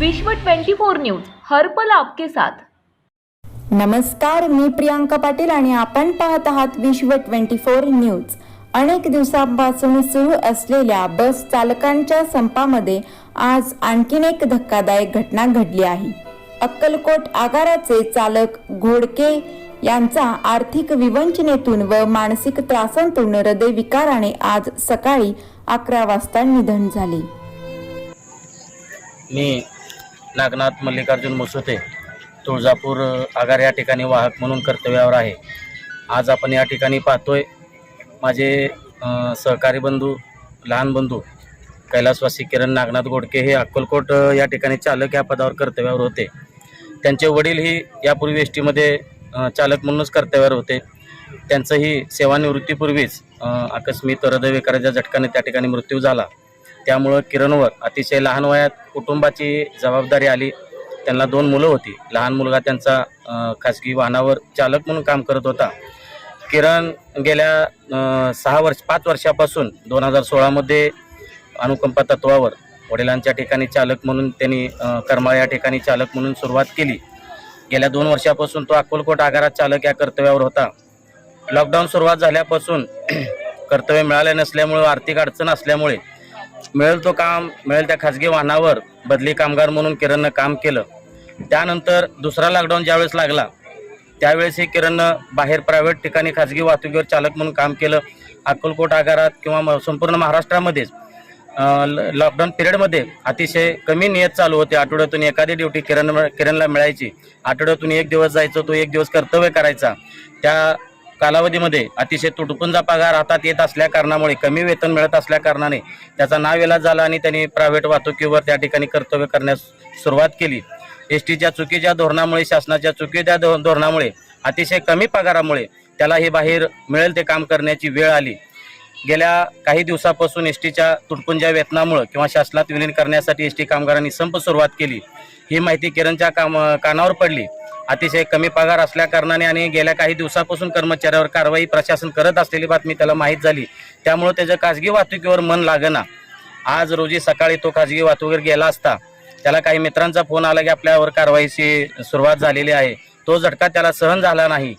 विश्व 24 न्यूज हर्पल आपके साथ. नमस्कार मी प्रियांका पाटील आणि आपण पाहत आहात विश्व ट्वेंटी फोर न्यूज. अनेक दिवसांपासून सुरू असलेल्या बस चालकांच्या संपामध्ये आज आणखीन एक धक्कादायक घटना घडली आहे. अक्कलकोट आगाराचे चालक घोडके यांचा आर्थिक विवंचनेतून व मानसिक त्रासांतून हृदयविकाराने आज सकाळी अकरा वाजता निधन झाले. मी नागनाथ मल्लिकार्जुन मुसुते तुळजापूर आगार या ठिकाणी वाहक म्हणून कर्तव्यावर आहे. आज आपण या ठिकाणी पाहतोय माझे सहकारी बंधू लहान बंधू कैलासवासी किरण नागनाथ गोडके हे अक्कलकोट या ठिकाणी चालक या पदावर कर्तव्यावर होते. त्यांचे वडीलही यापूर्वी एस टीमध्ये चालक म्हणूनच कर्तव्यावर होते. त्यांचंही सेवानिवृत्तीपूर्वीच आकस्मित आकस्मिक हृदयविकाराच्या झटकाने त्या ठिकाणी मृत्यू झाला. त्यामुळं किरणवर अतिशय लहान वयात कुटुंबाची जबाबदारी आली. त्यांना दोन मुलं होती. लहान मुलगा त्यांचा खासगी वाहनावर चालक म्हणून काम करत होता. किरण गेल्या सहा वर्ष पाच वर्षापासून दोन हजार सोळामध्ये अनुकंपा तत्वावर वडिलांच्या ठिकाणी चालक म्हणून त्यांनी करमाळ या ठिकाणी चालक म्हणून सुरुवात केली. गेल्या दोन वर्षापासून तो अक्कलकोट आगारात चालक या कर्तव्यावर होता. लॉकडाऊन सुरुवात झाल्यापासून कर्तव्य मिळाले नसल्यामुळे आर्थिक अडचण असल्यामुळे मिळेल तो काम मिळेल त्या खाजगी वाहनावर बदली कामगार म्हणून किरणनं काम केलं. त्यानंतर दुसरा लॉकडाऊन ज्यावेळेस लागला त्यावेळेसही किरणनं बाहेर प्रायव्हेट ठिकाणी खाजगी वाहतुकीवर चालक म्हणून काम केलं. अक्कलकोट आगारात किंवा म- संपूर्ण महाराष्ट्रामध्येच ल- लॉकडाऊन पिरियडमध्ये अतिशय कमी नियत चालू होते. आठवड्यातून एखादी ड्युटी किरण किरणला मिळायची. आठवड्यातून एक दिवस जायचं तो एक दिवस कर्तव्य करायचा. त्या कालावधीमध्ये अतिशय तुटपुंजा पगार हातात येत असल्या कारणामुळे कमी वेतन मिळत असल्या कारणाने त्याचा नाविलाज झाला आणि त्यांनी प्रायव्हेट वाहतुकीवर त्या ठिकाणी कर्तव्य करण्यास सुरुवात केली. एस टीच्या चुकीच्या धोरणामुळे शासनाच्या चुकीच्या धो धोरणामुळे अतिशय कमी पगारामुळे त्याला हे बाहेर मिळेल ते काम करण्याची वेळ आली. गेल्या काही दिवसापासून एस टीच्या तुटपुंजा वेतनामुळं किंवा शासनात विलीन करण्यासाठी एस टी कामगारांनी संप सुरुवात केली. ही माहिती किरणच्या काम कानावर पडली. अतिशय कमी पगार असल्या कारणाने आणि गेल्या काही दिवसापासून कर्मचाऱ्यावर कारवाई प्रशासन करत असलेली बातमी त्याला माहीत झाली. त्यामुळं त्याचं खाजगी वाहतुकीवर मन लागना. आज रोजी सकाळी तो खाजगी वाहतुकीवर गेला असता. त्याला काही मित्रांचा फोन आला की आपल्यावर कारवाईची सुरुवात झालेली आहे. तो झटका त्याला सहन झाला नाही.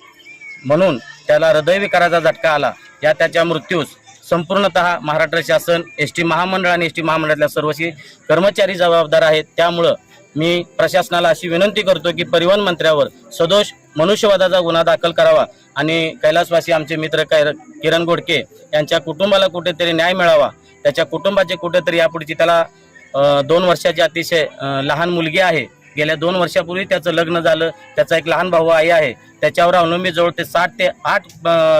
म्हणून त्याला हृदयविकाराचा झटका आला. या त्याच्या मृत्यूस संपूर्णतः महाराष्ट्र शासन एस टी महामंडळ आणि एस टी महामंडळातल्या सर्वशी कर्मचारी जबाबदार आहेत. त्यामुळं मी प्रशासनाला अशी विनंती करतो की परिवहन मंत्र्यावर सदोष मनुष्यवादाचा गुन्हा दाखल करावा आणि कैलासवासी आमचे मित्र किरण गोडके यांच्या कुटुंबाला कुठेतरी न्याय मिळावा. त्याच्या कुटुंबाचे कुठेतरी यापुढची त्याला दोन वर्षाची अतिशय लहान मुलगी आहे. गेल्या दोन वर्षापूर्वी त्याचं लग्न झालं. त्याचा एक लहान भाऊ आई आहे. त्याच्यावर अवलंबी जवळ ते साठ ते आठ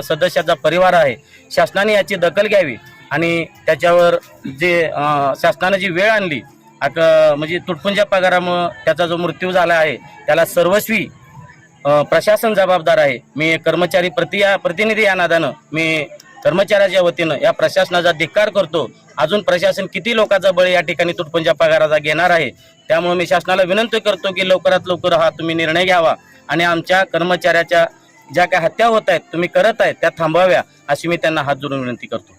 सदस्याचा परिवार आहे. शासनाने याची दखल घ्यावी आणि त्याच्यावर जे शासनाने शासनानं जी वेळ आणली आक म्हणजे तुटपुंजा पगारामुळं त्याचा जो मृत्यू झाला आहे त्याला सर्वस्वी प्रशासन जबाबदार आहे. मी कर्मचारी प्रति या प्रतिनिधी या नादानं मी कर्मचाऱ्याच्या वतीनं या प्रशासनाचा धिक्कार करतो. अजून प्रशासन किती लोकांचा बळी या ठिकाणी तुटपुंजा पगाराचा घेणार आहे त्यामुळे मी शासनाला विनंती करतो की लवकरात लवकर हा तुम्ही निर्णय घ्यावा आणि आमच्या कर्मचाऱ्याच्या ज्या काही हत्या होत आहेत तुम्ही करत आहेत त्या थांबवाव्या अशी मी त्यांना हात जोडून विनंती करतो.